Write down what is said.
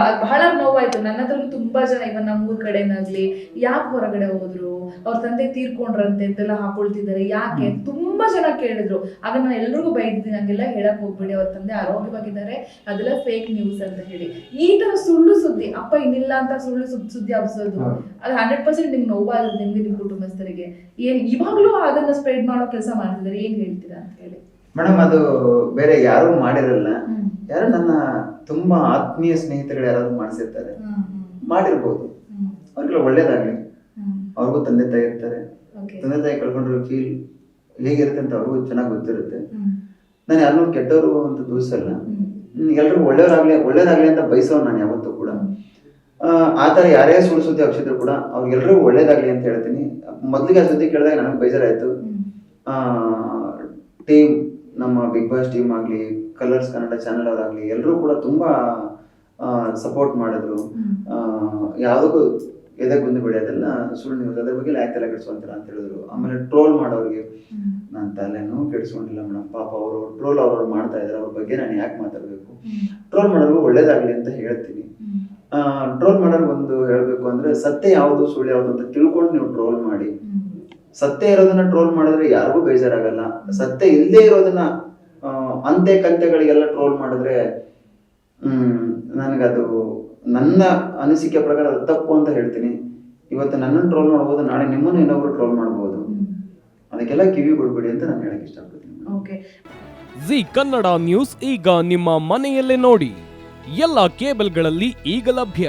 ಬಹಳ ನೋವಾಯ್ತು. ನನ್ನ ಹತ್ರನೂ ತುಂಬಾ ಜನ ಇವನ್ ನಮ್ಮ ಊರ್ ಕಡೆನಾಗ್ಲಿ ಯಾಕೆ ಹೊರಗಡೆ ಹೋದ್ರು? ಅವ್ರ ತಂದೆ ತೀರ್ಕೊಂಡ್ರಂತೆ ಅಂತೆಲ್ಲ ಹಾಕೊಳ್ತಿದ್ದಾರೆ. ಯಾಕೆ? ತುಂಬಾ ಜನ ಕೇಳಿದ್ರು. ಆಗ ನಾನು ಎಲ್ರಿಗೂ ಬೈದಿದ್ದೀನಿ ಹಂಗೆಲ್ಲ ಹೇಳಕ್ ಹೋಗ್ಬೇಡಿ ಅವ್ರ ತಂದೆ ಆರೋಗ್ಯವಾಗಿದ್ದಾರೆ ಅದೆಲ್ಲ ಫೇಕ್ ನ್ಯೂಸ್ ಅಂತ ಹೇಳಿ. ಈ ತರ ಸುಳ್ಳು ಸುದ್ದಿ ಅಪ್ಪ ಇನ್ನಿಲ್ಲ ಅಂತ ಸುಳ್ಳು ಸುದ್ದಿ ಸುದ್ದಿ ಹಬ್ಸೋದು. ಅದು ಹಂಡ್ರೆಡ್ ಪರ್ಸೆಂಟ್ ನಿಮ್ಗೆ ನೋವಾಗುತ್ತೆ ನಿಮ್ಗೆ ನಿಮ್ ಕುಟುಂಬಸ್ಥರಿಗೆ. ಏನ್ ಇವಾಗ್ಲೂ ಅದನ್ನ ಸ್ಪ್ರೆಡ್ ಮಾಡೋ ಕೆಲಸ ಮಾಡ್ತಿದ್ದಾರೆ. ಏನ್ ಹೇಳ್ತೀರಾ ಅಂತ ಹೇಳಿ. ಮೇಡಮ್ ಅದು ಬೇರೆ ಯಾರು ಮಾಡಿರಲ್ಲ. ಯಾರು ನನ್ನ ತುಂಬಾ ಆತ್ಮೀಯ ಸ್ನೇಹಿತರು ಯಾರಾದ್ರು ಮಾಡಿಸಿರ್ತಾರೆ. ಮಾಡಿರ್ಬೋದು. ಅವ್ರಿಗೆಲ್ಲ ಒಳ್ಳೇದಾಗ್ಲಿ. ಅವ್ರಿಗೂ ತಂದೆ ತಾಯಿ ಇರ್ತಾರೆ. ತಂದೆ ತಾಯಿ ಕಳ್ಕೊಂಡ್ರೆ ಫೀಲ್ ಹೇಗಿರುತ್ತೆ ಅಂತ ಅವ್ರಿಗೂ ಚೆನ್ನಾಗಿ ಗೊತ್ತಿರುತ್ತೆ. ನಾನು ಯಾರನ್ನೂ ಕೆಟ್ಟವರು ಅಂತ ದೂಸಲ್ಲ ಎಲ್ಲರೂ ಎಲ್ರಿಗೂ ಒಳ್ಳೇದಾಗ್ಲಿ ಒಳ್ಳೇದಾಗ್ಲಿ ಅಂತ ಬಯಸೋ ನಾನು ಯಾವತ್ತೂ ಕೂಡ. ಆ, ಥರ ಯಾರೇ ಸುಳ್ಳು ಸುದ್ದಿ ಹಾಕ್ಸಿದ್ರು ಕೂಡ ಅವ್ರಿಗೆಲ್ರಿಗೂ ಒಳ್ಳೇದಾಗ್ಲಿ ಅಂತ ಹೇಳ್ತೀನಿ. ಮೊದಲಿಗೆ ಆ ಸುದ್ದಿ ಕೇಳಿದಾಗ ನನಗೆ ಬೇಜಾರಾಯಿತು. ಟೀಮ್ ನಮ್ಮ ಬಿಗ್ ಬಾಸ್ ಟೀಮ್ ಆಗಲಿ ಕಲರ್ಸ್ ಕನ್ನಡ ಚಾನೆಲ್ ಅವರಾಗಲಿ ಎಲ್ಲರೂ ಕೂಡ ತುಂಬ ಸಪೋರ್ಟ್ ಮಾಡಿದ್ರು. ಯಾವುದಕ್ಕೂ ಎದೆ ಗುಂದು ಬಿಡೋದೆಲ್ಲ. ಸುಳ್ಳು ನ್ಯೂಸ್ ಅದ್ರ ಬಗ್ಗೆ ಯಾಕೆ ತಲೆ ಕೆಡಿಸ್ಕೊಂತೀರ ಅಂತ ಹೇಳಿದ್ರು. ಆಮೇಲೆ ಟ್ರೋಲ್ ಮಾಡೋರಿಗೆ ನಾನು ತಲೆನೂ ಕೆಡಿಸ್ಕೊಂಡಿಲ್ಲ ಮೇಡಮ್. ಪಾಪ ಅವರು ಟ್ರೋಲ್ ಅವ್ರವ್ರು ಮಾಡ್ತಾ ಇದ್ದಾರೆ ಅವ್ರ ಬಗ್ಗೆ ನಾನು ಯಾಕೆ ಮಾತಾಡಬೇಕು? ಟ್ರೋಲ್ ಮಾಡೋರು ಒಳ್ಳೇದಾಗಲಿ ಅಂತ ಹೇಳ್ತೀನಿ. ಟ್ರೋಲ್ ಮಾಡೋರು ಒಂದು ಹೇಳಬೇಕು ಅಂದ್ರೆ ಸತ್ಯ ಯಾವುದು ಸುಳ್ಳು ಯಾವುದು ಅಂತ ತಿಳ್ಕೊಂಡು ನೀವು ಟ್ರೋಲ್ ಮಾಡಿ. ಸತ್ಯ ಇರೋದನ್ನ ಟ್ರೋಲ್ ಮಾಡಿದ್ರೆ ಯಾರಿಗೂ ಬೇಜಾರಾಗಲ್ಲ. ಸತ್ಯ ಇಲ್ಲದೆ ಇರೋದನ್ನ ಅಂತೆ ಕಂತೆಗಳಿಗೆಲ್ಲ ಟ್ರೋಲ್ ಮಾಡಿದ್ರೆ ಹ್ಮ್ ನನಗದು ನನ್ನ ಅನಿಸಿಕೆ ಪ್ರಕಾರ ಅದು ತಪ್ಪು ಅಂತ ಹೇಳ್ತೀನಿ. ಇವತ್ತು ನನ್ನನ್ನು ಟ್ರೋಲ್ ಮಾಡ್ಬೋದು ನಾಳೆ ನಿಮ್ಮನ್ನು ಇನ್ನೊಬ್ರು ಟ್ರೋಲ್ ಮಾಡ್ಬೋದು. ಅದಕ್ಕೆಲ್ಲ ಕಿವಿ ಕೊಡ್ಬೇಡಿ ಅಂತ ನಾನು ಹೇಳಕ್ ಇಷ್ಟಪಡ್ತೀನಿ. Okay. ಜಿ ಕನ್ನಡ ನ್ಯೂಸ್ ಈಗ ನಿಮ್ಮ ಮನೆಯಲ್ಲೇ ನೋಡಿ. ಎಲ್ಲ ಕೇಬಲ್ಗಳಲ್ಲಿ ಈಗ ಲಭ್ಯ.